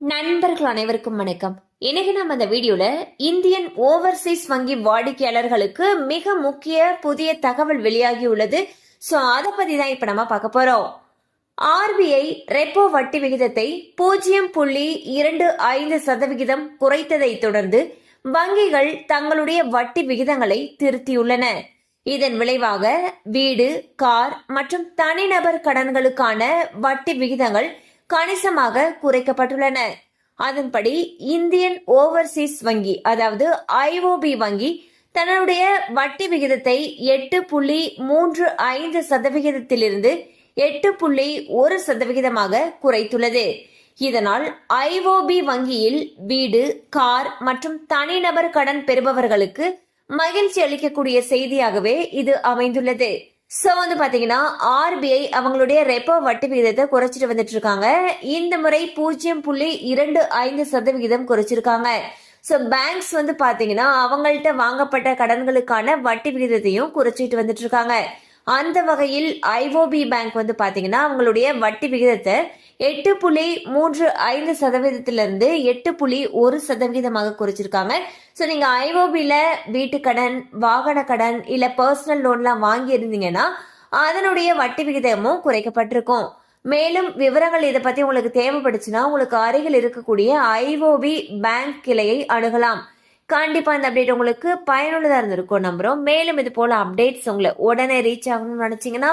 நண்பர்கள் அனைவருக்கும் வணக்கம். இன்னைக்கு நம்ம இந்த வீடியோல இந்தியன் ஓவர்சீஸ் வங்கி வாடிக்கையாளர்களுக்கு மிக முக்கிய புதிய தகவல் வெளியாகி உள்ளது. சோ அதை பத்தி தான் இப்ப நம்ம பார்க்க போறோம். ஆர்பிஐ ரெப்போ வட்டி விகிதத்தை பூஜ்ஜியம் புள்ளி இரண்டு ஐந்து சதவிகிதம் குறைத்ததை தொடர்ந்து வங்கிகள் தங்களுடைய வட்டி விகிதங்களை திருத்தியுள்ளன. இதன் விளைவாக வீடு கார் மற்றும் தனிநபர் கடன்களுக்கான வட்டி விகிதங்கள் கணிசமாக குறைக்கப்பட்டுள்ளன. அதன்படி இந்தியன் ஓவர்சீஸ் வங்கி அதாவது ஐஓபி வங்கி தன்னுடைய வட்டி விகிதத்தை எட்டு புள்ளி மூன்று ஐந்து சதவிகிதத்திலிருந்து எட்டு புள்ளி ஒரு சதவிகிதமாக குறைத்துள்ளது. இதனால் ஐஓபி வங்கியில் வீடு கார் மற்றும் தனிநபர் கடன் பெறுபவர்களுக்கு மகிழ்ச்சி அளிக்கக்கூடிய செய்தியாகவே இது அமைந்துள்ளது. ஸோ வந்து பார்த்தீங்கன்னா ஆர்பிஐ அவங்களுடைய ரெப்போ வட்டி விகிதத்தை குறைச்சிட்டு வந்துட்டு இருக்காங்க. இந்த முறை பூஜ்ஜியம் புள்ளி இரண்டு ஐந்து சதவிகிதம் குறைச்சிருக்காங்க. ஸோ பேங்க்ஸ் வந்து பார்த்தீங்கன்னா அவங்கள்ட்ட வாங்கப்பட்ட கடன்களுக்கான வட்டி விகிதத்தையும் குறைச்சிட்டு வந்துட்டு இருக்காங்க. அந்த வகையில் ஐஓபி பேங்க் வந்து பார்த்தீங்கன்னா அவங்களுடைய வட்டி விகிதத்தை எட்டு புள்ளி மூன்று ஐந்து சதவீதத்திலிருந்து எட்டு புள்ளி ஒரு சதவீதமாக குறைச்சிருக்காங்க. ஸோ நீங்க ஐஓபியில வீட்டு கடன் வாகன கடன் இல்ல பர்சனல் லோன்லாம் வாங்கி இருந்தீங்கன்னா அதனுடைய வட்டி விகிதமும் குறைக்கப்பட்டிருக்கும். மேலும் விவரங்கள் இதை பத்தி உங்களுக்கு தேவைப்படுச்சுன்னா உங்களுக்கு அருகில் இருக்கக்கூடிய ஐஓபி பேங்க் கிளையை அணுகலாம். கண்டிப்பா இந்த அப்டேட் உங்களுக்கு பயனுள்ளதா இருந்திருக்கும் நம்புறோம். மேலும் இது போல அப்டேட்ஸ் உங்களை உடனே ரீச் ஆகணும்னு நினைச்சீங்கன்னா